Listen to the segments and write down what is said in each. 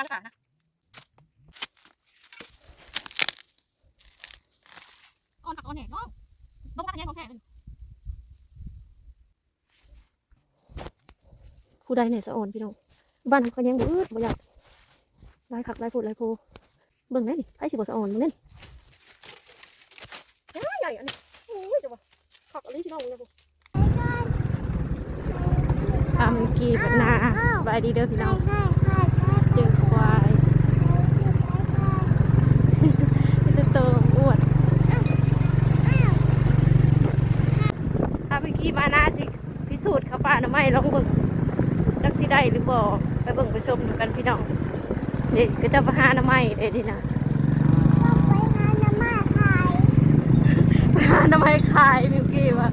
ปลาสารนะอ่อนหักอ่อนแหน่เนาะต้องมาทางนี้ของแท้เลยผู้ใดเนี่ยสะอ่อนพี่น้องบ้านเขายังบ่อืดบ่อยากลายขักลายฝดลายโพเบิ่งได้นี่ไผสิบ่สะอ่อนเบิ่งนั่นใหญ่อันนี้โอ้ยจะบ่ขักอะไรพี่น้องเลยบ่ทำกีบนาสบายดีเด้อพี่น้อง เจอควายจะโตอ้วนถ้าไป กี้มาหน้าสิพิสูจน์เขาป่าหน่อไม้ลองเบิ่งจักสิได้หรือบ่ไปเบิ่งไปชมดูกันพี่น้องเด็กก็จะมาหาหน่อไม้เด้ดีนะไปหาหน่อไม้ขายมิวกี้ว่า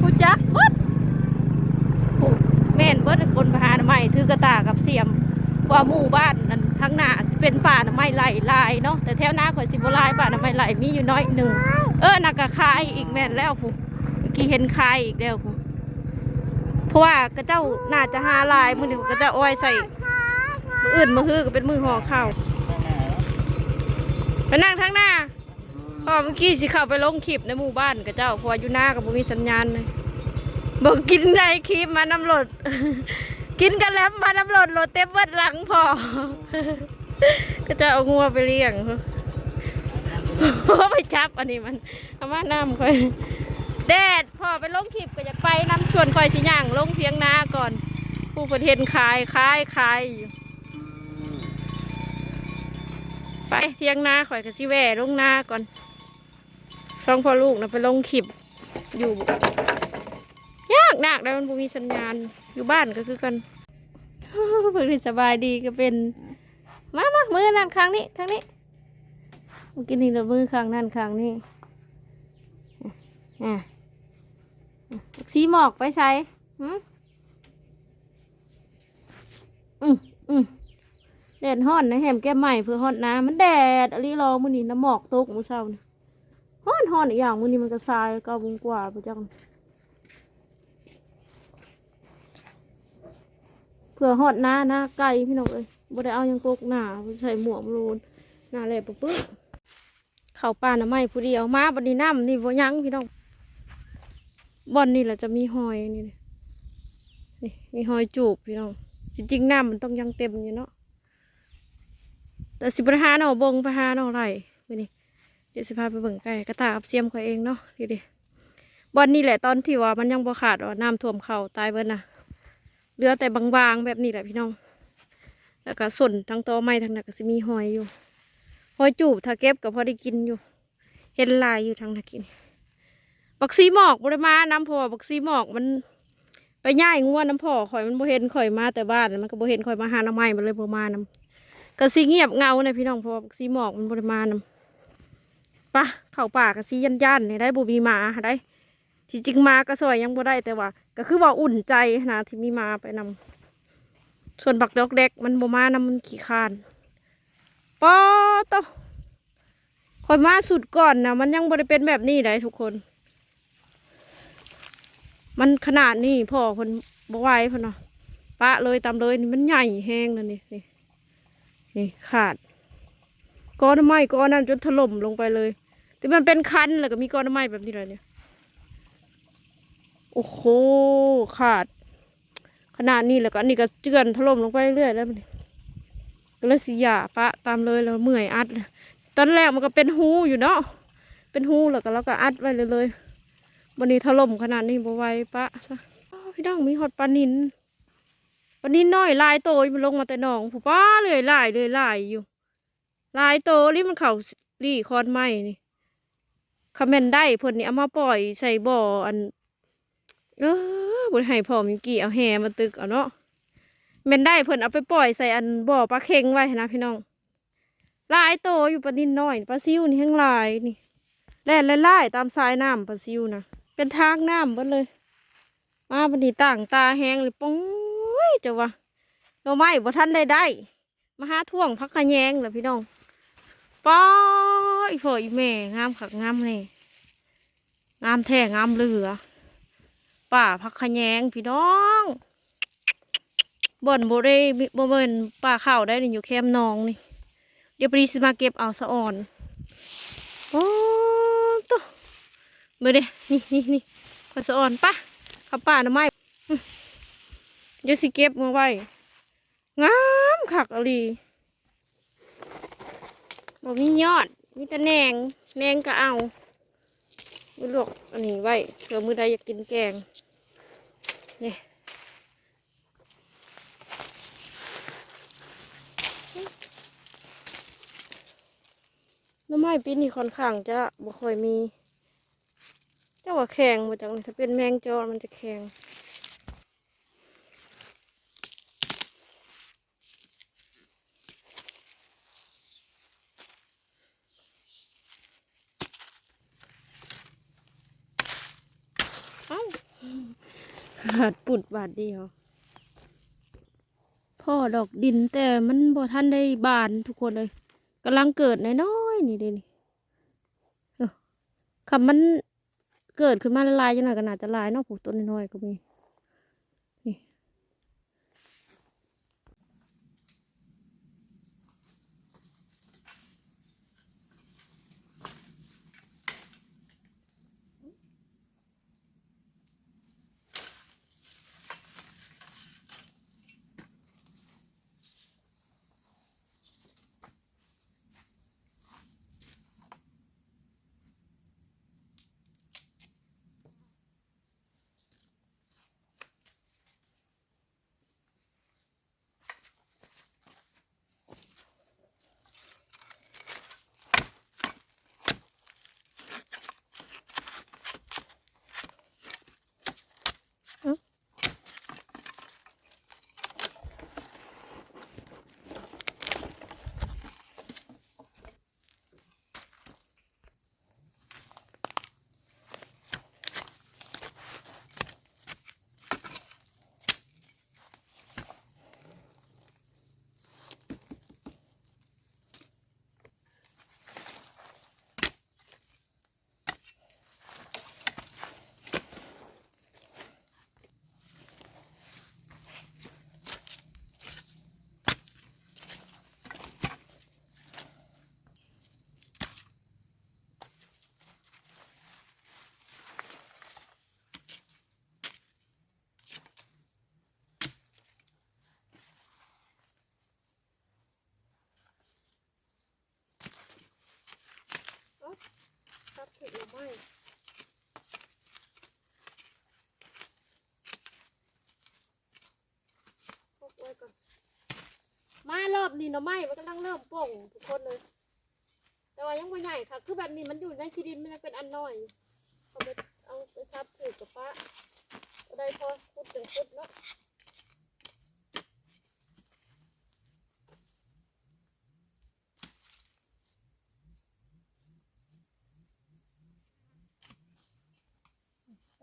ผู้จักเบิดโอ้แม่นเบิดคนไปหาหน่อไม้ถือกระตากับเสียมว่าหมู่บ้านนั้นทั้งหน้าเป็นป่าน้ำไม้ไหลลายเนาะแต่แถวหน้าข่อยสิบลายป่าน้ำไม้ไหลมีอยู่น้อยหนึ่งเออนักกะคายอีกแม่นแล้วผู้ กี้เห็นคายอีกแล้วเพราะว่ากระเจ้าน่าจะหาลายมือเดียวกระเจ้าอ้อยใส่มืออื่นมือฮือก็เป็นมือห่อข้าวไปนั่งทั้งหน้าเพอเมื่อกี้สิเข้าไปลงคลิปในหมู่บ้านกระเจ้าพราะว่าอยู่หน้ากับบุมีสัญญาณเลยบอกกินในคลิปมาน้ำรดกินกันแล้วมาน้ำรดรถเต็มเบิดหลังพอก็จะเอางัวไปเลี้ยงไปจับอันนี้มันเอามาน้ำค่อย แดดพอไปลงคลิปก็จะไปน้ำชวนค่อยสิย่างลงเพียงนาก่อน ผู้ประเทศขายขายขายไปเทียงนาข่อยก็สิแหว่ลงนาก่อน ช่องพ่อลูกนะไปลงคลิปอยู่ ยากหนักแล้วมันบ่มีสัญญาณอยู่บ้านก็คือกันเพิ่งได้สบายดีก็เป็น มามามือนั่นครั้งนี้ครั้งนี้เมื่อกี้นี่เรามือครั้งนั่นครั้งนี้อะ สีหมอกไปใช้หืมอืมอืมแดดฮ้อนนะแหมแก้มใหม่เพื่อฮ้อนน้ำมันแดดอะไรรอมื้อนี้น้ำหมอกตกมื้อเช้านี่ฮ้อนฮ้อนอีกอย่างมื้อนี้มันก็ทรายก้าโมงกว่าไปจังเผื่อหอดหน้าหน้าไก่พี่น้องเอ้ยบ่ได้เอายังกกหน้าใส่หมวกโลนหน้าแหลบปึ๊บเข้าป่าหน้ำไม้ผู้เดียวมาบัดนี้น้ำนี่บ่ยั้งพี่น้อง บ่อนนี่แหละจะมีหอยนี่นี่มีหอยจูบพี่น้องจริงๆน้ำมันต้องยังเต็มอยู่เนาะแต่สิบหาเนาะบงไปหาเนาะไรมื้อนี้เดี๋ยวสิพาไปเบิ่งไก่กระตากับเสียมข่อยเองเนาะดิดิบ่อนนี่แหละตอนที่ว่ามันยังบ่ขาดว่าน้ำท่วมเข่าตายเบิดน่ะเหลือแต่บางๆแบบนี้แหละพี่น้อง แล้วก็ส่วนทั้งตอไม้ทั้งนั้นก็จะมีหอยอยู่หอยจูบถ้าเก็บก็พอได้กินอยู่ เห็นลายอยู่ทางนักกิน บักซีหมอกบริมาน้ำพอบักซีหมอกมัน ไปย่ายงัวน้ำพ่อข่อยมันบ่เห็นข่อยมาแต่บ้านมันก็บ่เห็นข่อยมาหาน้ำไม้มันเลยบ่มาน้ำก็สีเงียบเงาเนี่ยพี่น้องเพราะว่าบักซีหมอกมันบริมาน้ำปะเข้าป่าก็สียันยันเนี่ยได้บ่มีมาได้ที่จริงมาก็ซอยยังบ่ได้แต่ว่า ก็คือว่าอุ่นใจนะที่มีมาไปนำส่วนบักดอกเด็กมันบ่มานำมันขี้คานปอโตะคอยมาสุดก่อนนะมันยังบ่ได้เป็นแบบนี้เลยทุกคน มันขนาดนี้พ่อเพิ่นบ่ไหวเพิ่นเนาะปะเลยตามเลยนี่มันใหญ่แห้งแล้วนี่นี่นี่ขาดก้อนไม้ก้อนนั้นจนถล่มลงไปเลยแต่มันเป็นคันแล้วก็มีก้อนไม้แบบนี้เลยเนี่ยโอ้โหขาด ขนาดนี้แล้วก็อันนี้ก็เจือนถล่มลงไปเรื่อยแล้วมันก็เลยสิหยาปะตามเลยแล้วเมื่อยอัดตอนแรกมันก็เป็นหูอยู่เนาะเป็นหูแล้วก็เราก็อัดไว้เลยเลย วันนี้ถล่มขนาดนี้บ่ไหวปะซะอ้าพี่น้องมีฮอดปลานินปลานินน้อยลายโตมันลงมาแต่หนองผู้ป้าเลยลายเลยลายอยู่ ลายโตนี่มันเข่าลี่คอนไม้นี่คอมเมนได้เพิ่นนี่เอามาปล่อยใส่บ่ออันเออบนให้พอมิวกี้เอาแห่มาตึกเอาเนาะแม่นได้เพิ่นเอาไปปล่อยใส่อันบ่อปลาเค็งไว้นะพี่น้องลายโตอยู่ปลานินน้อยปลาซิวนี่แห้งลายนี่แล่นไล่ตามสายน้ำปลาซิวนะ เป็นทางน้ำบิดเลย มาบันทีต่างตาแห้งเลยป้องจะวะโนไม้บ่ทันได้ได้ มาหาท่วงพักขะแยงแหละพี่น้องป้ออีพ่ออีแม่งามขักงามแน่งามแท้งามเหลือป่าพักขะแยงพี่น้องบ่อนโบได้บ่เบินป่าข้าวได้นี่อยู่แคมนองนี่ เดี๋ยวปรีสมาเก็บเอาสะอ่อนโอ้ เบิ่งเด้นี่นี่นี่ขอสะอ่อนปะขับป่าหน่อไม้อื้อเดี๋ยวสิเก็บมาไว้ งามคักอลีบ่มียอด มีแต่แนง แนงก็เอาไปลวกอันนี้ไว้เผื่อมือใดอยากกินแกงนี่หน้ำไม้ปีนี้ค่อนข้างจะบ่ค่อยมี จ้าว่าแข็งมาจากนี่ถ้าเป็นแมงจอมันจะแข็งเอ้าขาดปุดบาทเดียวพ่อดอกดินแต่มันบ่ทันได้บานทุกคนเลยกำลังเกิดน้อยๆนี่เด้นี่เออคำมัน เกิดขึ้นมาละลายยังหน่อยก็น่าจะลายเนาะผูกต้นน้อยก็มี ไม่พกไว้ก่อนมารอบนี้เนาะไม้มันกำลังเริ่มป่งทุกคนเลย แต่ว่ายังไม่ใหญ่ค่ะ คือแบบนี้มันอยู่ในที่ดินมันยังเป็นอันน้อยเอาไปเอาไปชับถือกับป้าได้พอพุดถึงพุดเนาะ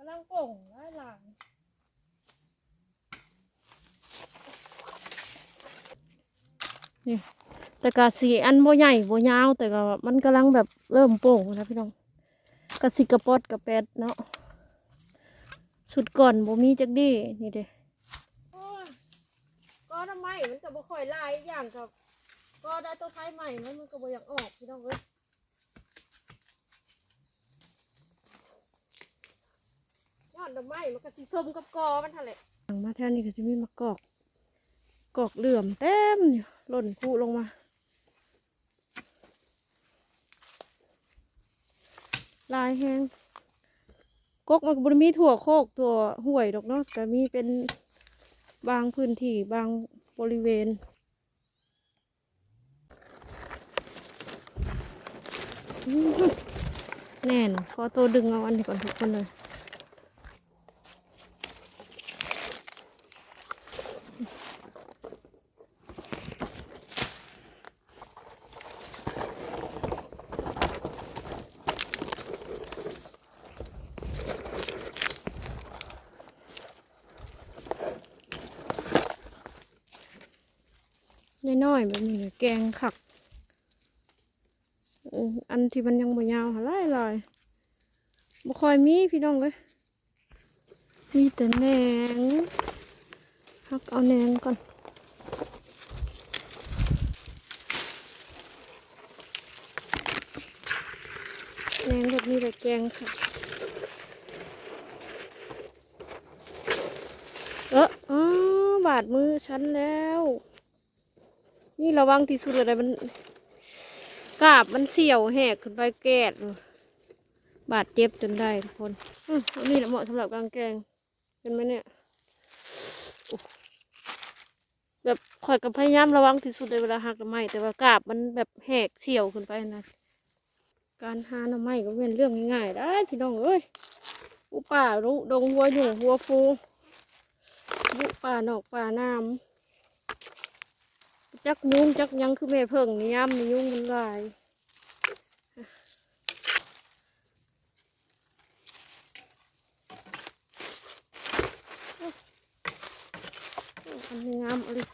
ลังป่งหลายหลังนี่แต่กะสีอันโบใหญ่โบยาว แต่ก็มันกำลังแบบเริ่มโป่งนะพี่น้องกะสิกระปอดกระแปดเนาะสุดก่อนโบมีจักดีนี่เด้ก็ทำไมมันก็บ่ค่อยลายอย่างกับก็ได้ตัวไทยใหม่มันมันก็บ่อยากออกพี่น้องเอ้ยยอ ดอกไม้มันก็สีส้มกับกอมันทะเลมาแถวนี้ก็จะมีมะกอก กอกเหลื่อมเต็มอยู่หล่นคู่ลงมา ลายแห้งกกมันบริมีถั่วโคกถั่วห่วยดอกเนาะแต่มีเป็นบางพื้นที่บางบริเวณแน่นขอตัวดึงเอาอันนี้ก่อนทุกคนเลย น้อยๆแบบนี้แกงขัก อันที่มันยังบ่ยาวหลายลายบ่ค่อยมีพี่น้องเลยมีแต่แหนงหักเอาแหนงก่อนแหนงแบบนี้แต่แกงค่ะเอออ๋อบาดมือฉันแล้ว นี่ระวังที่สุดเลยมันกาบมันเสี่ยวแหกขึ้นไปแกดเลยบาดเจ็บจนได้ทุกคนอืมอันนี้แหละเหมาะสำหรับกางแกงเห็นไหมเนี่ยแบบคอยกับพยายามระวังที่สุดในเวลาหักหน่อไม้แต่ว่ากาบมันแบบแหกเสี่ยวขึ้นไปนะการหาหน่อไม้ก็เป็นเรื่องง่ายๆได้พี่น้องเอ้ยอุป่ารุดงหัวหยู่หัวฟูบุป่านอกป่าน้ำ จักยุงจักยังคือแม่เพิ่งนี่ย้ำนี่ยุงมันลายอ้อันนี้งามเลย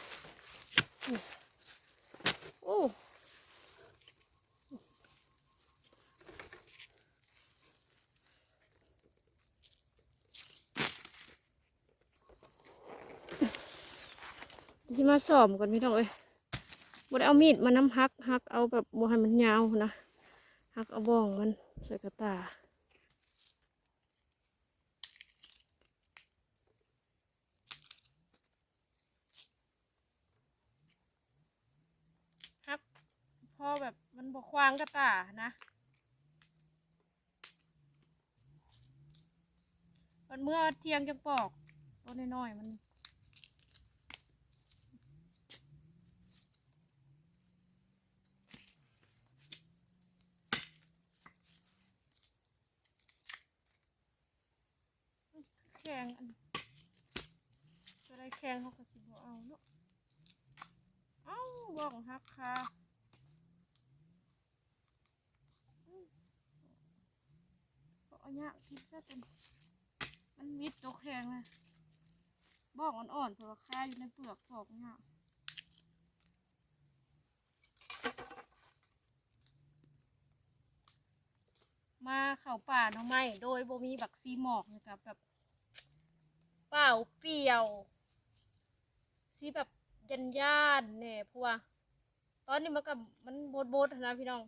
โอ้ที่มาสอมก่อนพี่น้องเอ้ย บ่ได้เอามีดมาน้ำฮักฮักเอาแบบบ่ให้มันยาวนะฮักเอาบ้องมันใส่กระตาฮักพอแบบมันบ่ควางกระตานะมันเมื่อเที่ยงจังปอกต้นน้อยๆมัน แข่งอันจะได้แข่งเขาก็สิบเอาเนาะเอ้าบองฮักค่ะอืมก็เอาเนี่ยคิดซะจนมันมิดตกแข็งเลยบ้องอ่อนๆเพราะว่าค่าอยู่ในเปลือกปอกเนี่ยมาเข้าป่าเนาะไมโดยบ่มีบักซีหมอกนะครับแบบ เปล่าเปี่ยวสีแบบยันย่านเนี่ยเพราะว่าตอนนี้มันก็มันโบดโบดนะพี่น้อง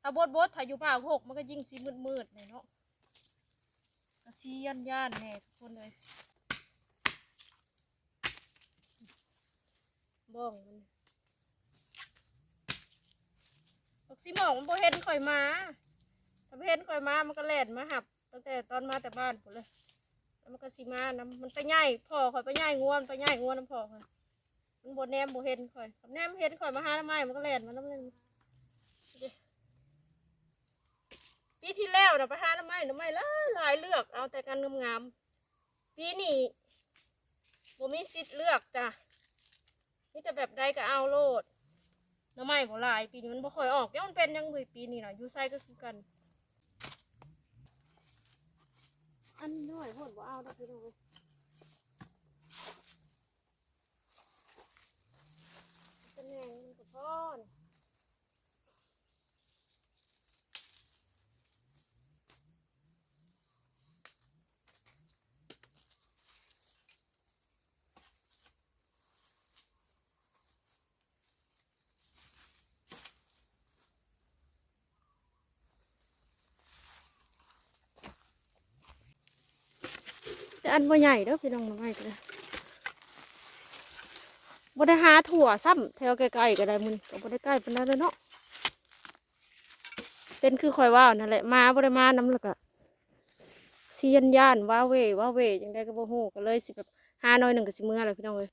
ถ้าโบดโบดถ้าอยู่เปล่าหกมันก็ยิ่งสีมืดมืดเนี่ยเนาะสียันย่านเนี่ยทุกคนเลยบ้องมันบักสีหมอกมันโบเห็นข่อยมาถ้าเห็นข่อยมามันก็แล่นมาหับตั้งแต่ตอนมาแต่บ้านผมเลย แล้วมันก็สิมานะมันไปย่ายพ่อข่อยไปย่ายงวนไปย่ายงวนน้ำพ่อข่อยมันบนแนมบเห็นข่อยกับแนมเห็นข่อยมาหาทำไมมันก็แล่นมันน้ำมันปีที่แล้วนะไปหาทำไมทำไมหลายหลายเลือก เอาแต่กันงามๆปีนี้บมีสิทธิ์เลือกจ้ะนี่แต่แบบใดก็เอาโลดน้ำไม้บ่ลาย ปีนี้มันบ่ค่อยออกเดี๋ยวมันเป็นยังเลยปีนี้นะอยู่ไซก็คือกัน อันน้อยโหดบ่เอาดอกพี่น้องเอ้ยเป็นแหงมันกับพ่อน แต่อันบ่ใหญ่เด้อพี่น้องน้อยก็ได้บ่ได้หาถั่วซ้ำแถวใกล้ๆก็ได้มึงก็บ่ได้ใกล้ปานนั้นเลยเนาะเป็นคือคอยว่านั่นแหละมาบ่ได้มาน้ำแล้วก็เซียนย่านว่าเวว่าเวจังได้ก็บ่ฮู้ก็เลยสิแบบหาหน่อยหนึ่งก็สิเมื่อแล้วพี่น้องเอ้ย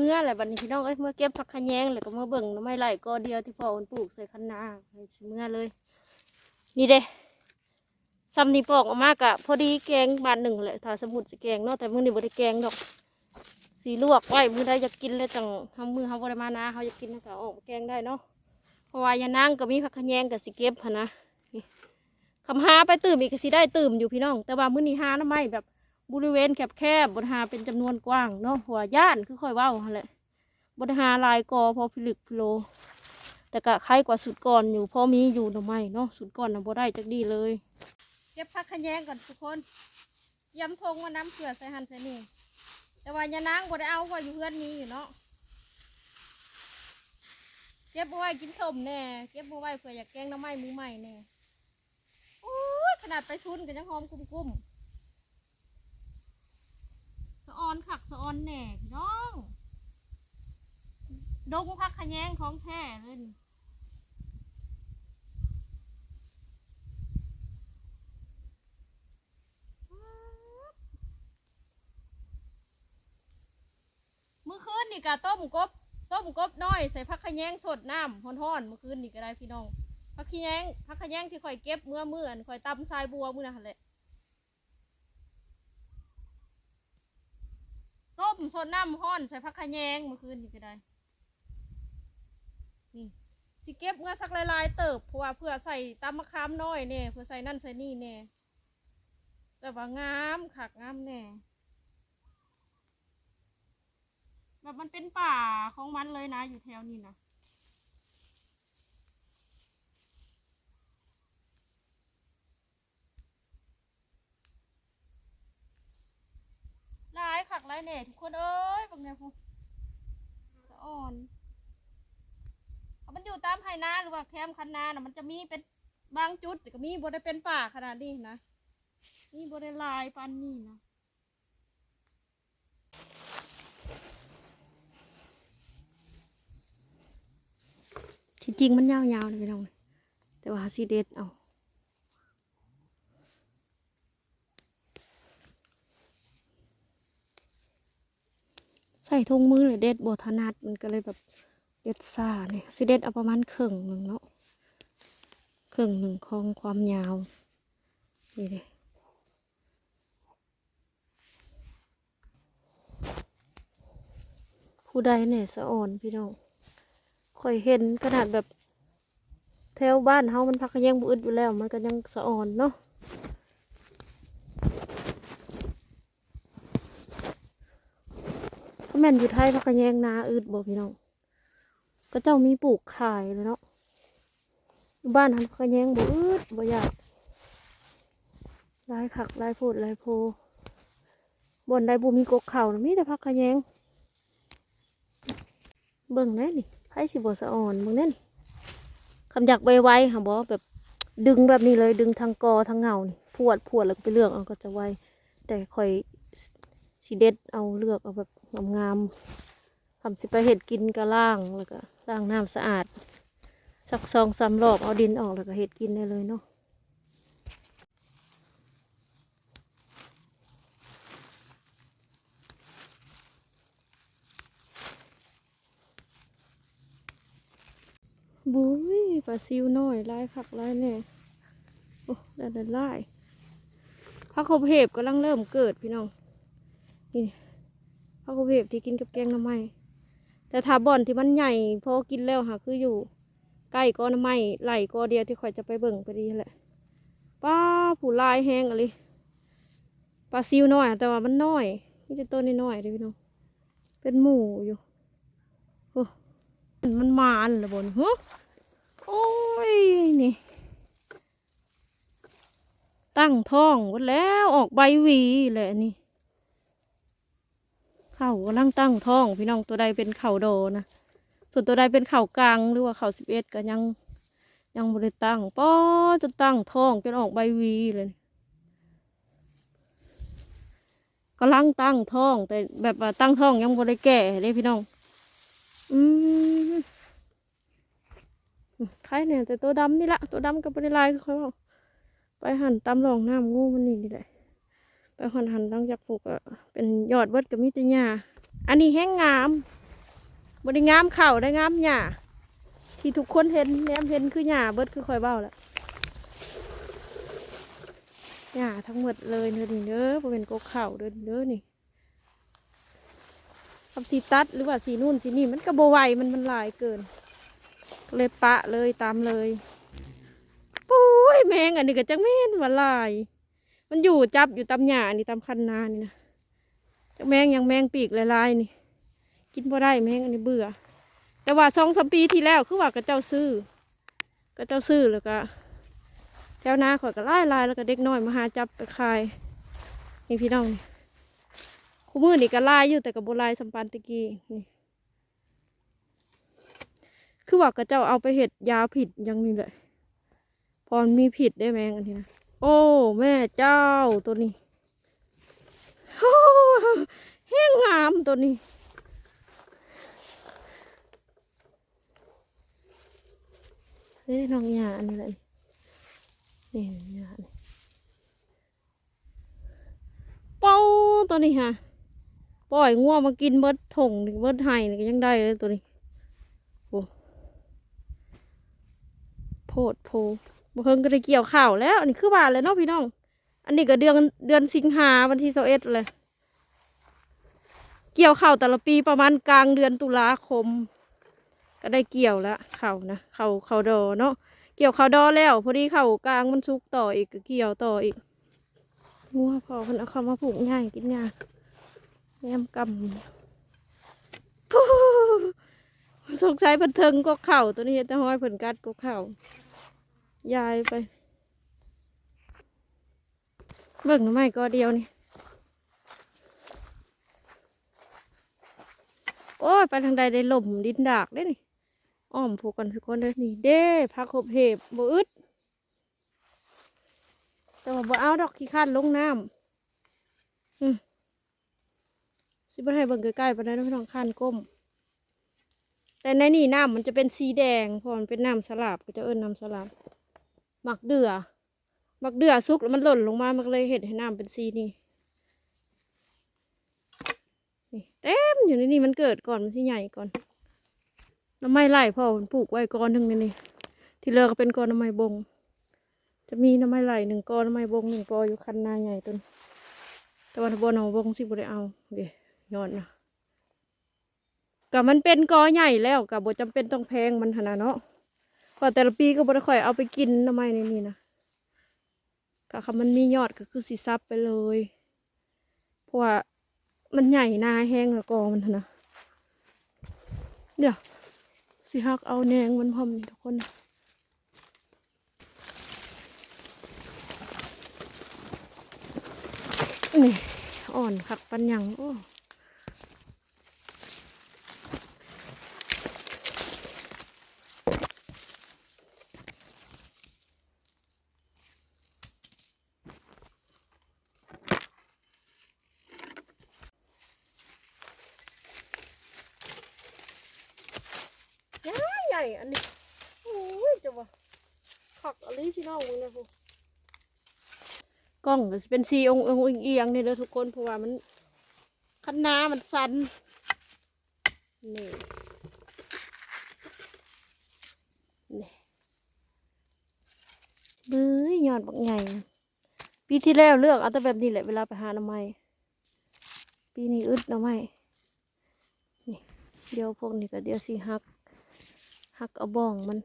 มื่อแหละบัดนี้พี่น้องเอ้ยเมื่อเก็บผักขะแยงแล้วก็เมาเบิ่งน่อไม้ไร่กอเดียวที่พ่อเพิ่นปลูกใส่คันนาเมื่อเลย นี่เด้ซ้ำนี่ปอกออกมากะพอดีแกงบานหนึ่งแหละถ้าสมุดสิแกงเนาะแต่มื้อนี้บ่ได้แกงดอก สีลวกไว้มือใดอยากกินแล้วจังทำมือเฮาบ่ได้มานะเฮาอยากกินแล้วก็ออกแกงได้เนาะเพราะว่ายานางก็มีผักขะแยงกับสิเก็บหั่นะนี่คำหาไปตื่มอีกก็สิได้ตื่มอยู่พี่น้อง แต่ว่ามื้อนี้หาน้ำไม้แบบ บริเวณแคบๆบ่ได้หาเป็นจำนวนกว้างเนาะเพราะว่าย่านคือค่อยว้าหั่นแหละบริหาลายกอพอพิลึกพิโล แต่ก็คล้ายกว่าสุดก่อนอยู่เพอมีอยู่หน่อไม้เนาะสุดก่อนนะบ่ได้จักดีเลย เก็บผักขแยงก่อนทุกคนย้ำทงว่าน้ำเกลือใส่หันใส่นี่แต่ว่ายานางบ่ได้เอาเพราอยู่เพื่อนมีอยู่เนาะเก็บเอาไว้กินสมแน่เก็บเอาไว้เผื่ออยากแกงหน้ำไม้มือใหม่แน่โอ้ยขนาดไปชุนก็ยังหอมกุ้มๆะออนขักสะออนแหน่พี่น้องดงผักขยงของแท้เลยมื่อคืนนี่ก็ต้มกบต้มกบน้อยใส่ผักขยงสดน้ำฮ้อนๆเมื่อคืนนี่ก็ได้พี่น้องผักขยงผักขยงที่ข่อยเก็บเมื่อเมื่อนข่อยตำทรายบัวมื้อนั่นแหละต้ม สดน้ำห้อนใส่ผักขะแยงเมื่อคืนนี่ก็ได้ นี่สิเก็บเมื่อสักลายๆเติบเพราะว่าเพื่อใส่ตำมะขามน้อยเนี่ยเพื่อใส่นั่นใส่นี่เนี่ยแต่ว่างามขักงามแน่แบบมันเป็นป่าของมันเลยนะอยู่แถวนี้นะหลายขักหลายแหน่ทุกคนเอ้ยบาง เนี่ยพวกสะอ่อนเอามันอยู่ตามไฮนาหรือว่าแคมคันนานะมันจะมีเป็นบางจุดแต่ก็มีบได้เป็นป่าขนาดนี้นะนี่บได้หลายปันนี่นะที่จริงมันยาวๆเลยพี่น้องแต่ว่าสีเด็ดเอา ใส่ทงมือเลยเด็ดบทนัดมันก็เลยแบบเด็ดซ่าเนี่ยสิเด็ดเอาประมาณครึ่งหนึ่งเนาะครึ่งหนึ่งของความยาวนี่เลยผู้ใดเนี่ยสะอ่อนพี่น้องข่อยเห็นขนาดแบบแถวบ้านเฮามันพักแยงบุอึดอยู่แล้ว มันก็ยังสะอ่อนเนาะถ้า แม่นอยู่ไทยพักกระแยงนาอึดบ่พี่น้องก็เจ้ามีปลูกขายเลยเนาะบ้านทันพักแยงบุอึดบ่อยากลายขักลายโพดลายโพบนใดบุมีกกเข่านะมีแต่พักกระแยง เบิ่งแน่นี่ไพ่สิบสะอ่อนเบิ่งแน่นี่คำอยากไวๆค่ะบอแบบ ดึงแบบนี้เลยดึงทางกอทางเงานี่พวดพวดแล้วก็ไปเลือกเอาก็จะไวแต่คอยสีเด็ดเอาเลือกเอาแบบ งามๆทำสิไปเห็ดกินก็ล่างแล้วก็ล้างน้ำสะอาด สักสองสามรอบเอาดินออกแล้วก็เห็ดกินได้เลยเนาะบุ้ยปลาซิวน้อยลายขักลายเนี่ยโอ้ได้ได้ลายพระขบเพบกำลังเริ่มเกิดพี่น้องนี่ พระเพบที่กินกับแกงน้ำไม้แต่ถ้าบ่อนที่มันใหญ่พอกินแล้วค่ะคืออยู่ใกล้ก้อนน้ำไม้ไหลก้อเดียวที่ข่อยจะไปเบิ่งไปดีแหละป้าผู้ลายแห้งอะไรปลาซิวน้อยแต่ว่ามันน้อยนี่จะต้นน้อยเลยพี่น้องเป็นหมูอยู่โอ้มันมานเหรือบนฮะโอ้ยนี่ ตั้งท้องหมดแล้วออกใบหวีแหละนี่ เข่ากำลังตั้งท้อง พี่น้องตัวใดเป็นเข่าโดนะส่วนตัวใดเป็นเข่ากลางหรือว่าเข่าสิบเอ็ดก็ยัง ยังบริตั้งป้อจนตั้งท้องจนออกใบวีเลยกำลังตั้งท้อง แต่แบบว่าตั้งท้องยังบริแก่เลยพี่น้อง อืมใครเนี่ยแต่ตัวดำนี่ละตัวดำกับบริลายคือเขาบอกไปหั่นตำรองน้ำงูมันนี่นี่แหละ ไปหันหันตั้งจากปลูกเป็นยอดเบิดกับมิตรหญ้าอันนี้แห้งงามบริงามเข่าได้งามหญ้าที่ทุกคนเห็นแนมเห็นคือหญ้าเบิดคือคอยเบ้าแหละหญ้าทั้งหมดเลยเด้อนี่เด้อบ่เป็นกกเข่าเด้อเด้อนี่ทำสีตัดหรือว่าสีนู่นสีนี่มันก็บไวมันมันลายเกินก็เลยปะเลยตามเลยปุ้ยแมงอันนี้ก็จังแม่นว่าลาย มันอยู่จับอยู่ตามหญ้านี่ตามคันนานี่นะจักแมงยังแมงปีกลายๆนี่ กินบ่ได้แมงอันนี้เบื่อ แต่ว่าสองสามปีที่แล้วคือว่ากระเจ้าซื้อ กระเจ้าซื้อแล้วก็แถวนาข่อยก็ไล่ลายแล้วก็เด็กน้อยมาหาจับไปขายนี่พี่น้องนี่คู่มือนี่ก็ไล่อยู่แต่กับโบลายสัมปันตะกี้นี่คือว่ากระเจ้าเอาไปเห็ดยาผิดยังนี้เลยพอมันมีผิดได้แมงอันนี้นะ โอ้ แม่เจ้าตัวนี้โอ้แห้งงามตัวนี้ เฮ้ยน้องหยาอันนี้แหละนี่หยานี่เป้าตัวนี้ค่ะปล่อยงัวมากินเบิดถงเบิดไห้ก็ยังได้เลยตัวนี้โอ้โพดโพ บ่เพิ่งก็ได้เกี่ยวข้าวแล้ว อันนี้คือบานเลยเนาะพี่น้อง อันนี้ก็เดือนเดือนสิงหาวันที่สิบเอ็ดเลย เกี่ยวข้าวแต่ละปีประมาณกลางเดือนตุลาคม ก็ได้เกี่ยวแล้วข่าวนะข่าเข่าวดอเนาะเกี่ยวข่าวดอแล้ว พอดีข่าวกลางมันสุกต่ออีกก็เกี่ยวต่ออีกงัวพอมันเอาเข้ามาผูกง่ายกินยากแยมกำสงสัยเพิ่นเทิงก็เข่าตัวนี้แต่ห้อยเพิ่นกัดก็เข่า ยายไป เบิ่งหน่อไม้ก็เดียวนี่ โอ้ย ไปทางใดได้หล่มดินดากได้นี่อ้อมผูกกันทุกคนเลยนี่เด้พักขบเหบบ่อึดแต่ว่าบ่เอาดอกขี้ข้านลงน้ำอืมสิบ่ให้เบิ่งใกล้ๆปานใดเนาะพี่น้องข้านก้ม แต่ในนี่น้ำมันจะเป็นสีแดงเพราะมันเป็นน้ำสลับก็จะเอิ้นน้ำสลับ หมักเดือหมักเดือสุกแล้วมันหล่นลงมา มันก็เลยเห็นให้น้ำเป็นสีนี่นี่เต็มอยู่ในนี่มันเกิดก่อนมันสิใหญ่ก่อนน้ำไม้ไล่พ่อผมปลูกไว้ก้อนหนึ่งนี่นี่ที่เลือก็เป็นก้อนน้ำไม้บง จะมีน้ำไม้ไหลหนึ่งก้อนน้ำไม้บงหนึ่งก้อนอยู่คันนาใหญ่ต้นแต่วันบนเอาบงสิบ่ได้เอาเดี๋ยวยอดนะกับมันเป็นกอใหญ่แล้วกับบ่จำเป็นต้องแพงมันขนาดเนาะ ก็แต่ละปีก็บ่ได้ค่อยเอาไปกินน้ำไม้ในนี่นะก็คำมันมียอดก็คือสิซับไปเลย เพราะว่ามันใหญ่นาแห้งแล้วกอมันนะเดี๋ยวสิฮักเอาแนงมันพร้อมนี่ทุกคนนี่อ่อนคักปันยังโอ้ ใหญ่ใหญ่อันนี้โอ้ยจะว่าขักอะไรพี่น้องมึงนะพวกกล้องเป็นสีองค์องเอียงๆนี่เลยทุกคนเพราะว่ามันคันนามันสันนี่นี่เบื้อยอดบักใหญ่ปีที่แล้วเลือกเอาแต่แบบนี้แหละเวลาไปหาหน่อไม้ปีนี้อึดหน่อไม้นี่เดี๋ยวพวกนี้ก็เดี๋ยวสิหัก หักเอาบ้องมัน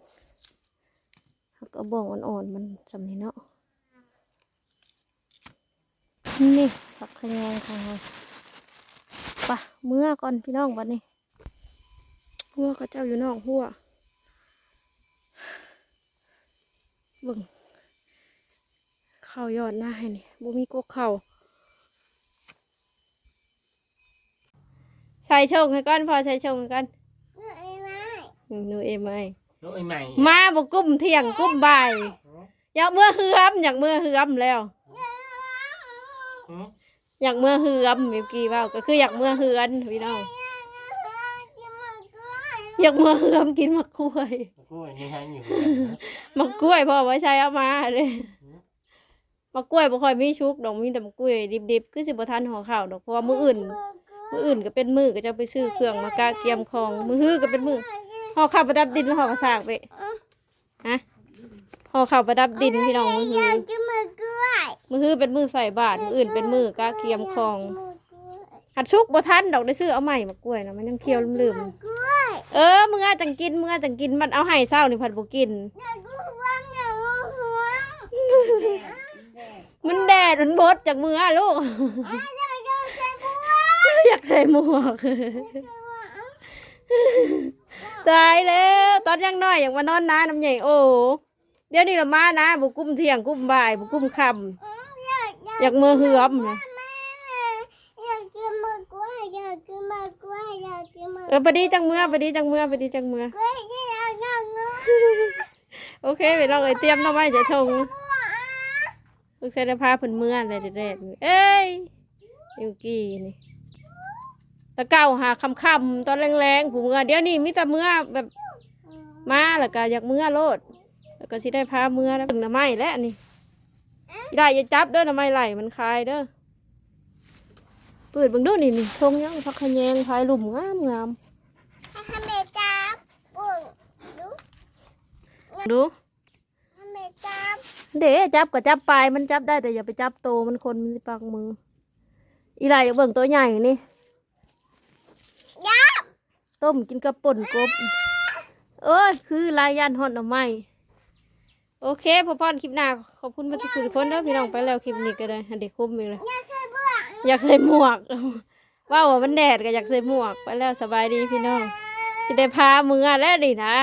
หักเอาบ้องอ่อนๆมันจำนี้เนาะนี่ผักขยงของเราปะเมื่อก่อนพี่น้องบัดนี้หัวเขาเจ้าอยู่นอกหัวบิ่งเข่ายอดหน้าให้นี่บ่มีกกเข่าใส่ชงให้ก่อนพอใส่ชงให้ก่อน หนูเอ็มไอลูกไอ้ใหม่มาบกุ้มเที่ยงกุ้มบ่ายอยากเมื่อเฮือมอยากเมื่อเฮือมแล้ว หืออยากเมื่อเฮือมมิวกี้ว่าก็คืออยากเมื่อเฮือนพี่น้องอยากเมื่อเฮือมกินมะกล้วยกล้วยนี่ฮะอยู่มะกล้วยพ่อไว้ใช้เอามาเลยมะกล้วยบ่ค่อยมีชุกดอกมีแต่มะกล้วยดิบๆคือสิบ่ทันห่อข้าวดอกเพราะว่ามื้ออื่น มื้ออื่นก็เป็นมื้อก็จะไปซื้อเครื่องมากะเกียมของ มื้อฮื้อก็เป็นมื้อ ห่อข้าวประดับดินแล้วห่อกระสากไปฮะห่อข้าวประดับดินพี่น้องมื้อฮื้อกินมือกล้วยมื้อฮื้อเป็นมื้อใส่บาตรมื้ออื่นเป็นมื้อกะเกียมของหัดชุกบ่ทันดอกได้ซื้อเอาใหม่มากล้วยนะมันยังเคี้ยวลืมกล้วยๆเออมึงอาจังกินมึงอาจังกินมันเอาให้เศร้านี่ผัดบ่กินอยากรู้ว่าอยากรู้หัวมันแดดมันบดจากมืออะลูกอยากจะใช้บัวอยากใส่หมวกเอา ตายแล้วตอนยังน้อยอยากมานอนนาน้ำใหญ่โอ้เดี๋ยวนี้ละมานะบุกุ้มเที่ยงกุ้มบ่ายบุกุ้มคอยากำอยากมือเหือมนะแม่อยากกินมะกล้วยอยากกินมะกล้วยอยากกินมะกเออไปดีจังเมื่อไปดีจังเมื่อไปดีจังเมื่อล้วยที่เราอยากกินโอเคไปลองเอ้ยเตรียมหน้ำไม้จะทงลูกชายได้พาเพิ่นเมื่อเลยแรกๆนี่เอ้ยยูกี้นี่ ตะเก้าหาคำคำๆตอนแรงๆผู้เมื่อเดี๋ยวนี้มิแต่เมื่อแบบมาแล้วก็อยากเมื่อโลด แล้วก็สิได้พาเมื่อแล้วถึงหน้ำไม้แล้วนี่ได้อย่าจับเด้อหน้ำไม้ไหลมันคายเด้อเปิดเบังดูนี่นี่ทงยังพักขะแยงพายหลุมงามงามทำเมจับปุ่นดูดูทำเมจับเดี๋ยวจับก็จับปลายมันจับได้แต่อย่าไปจับโตมันคนมันสิปักมือ อีไรอย่าเบิ่งตัวใหญ่นี่ยับ ต้มกินกับป่นกบเอ้คือลายยันหอดหน่อไม้โอเคพอพอนคลิปหน้าขอบคุณมาทุกคนทุกคนเด้อพี่น้องไปแล้วคลิปนี้ก็ได้เด็กคุ้มเลยอยากใส่หมวกว่าว่ามันแดดก็อยากใส่หมวกไปแล้วสบายดีพี่น้องจะได้พามือแล้วดินะ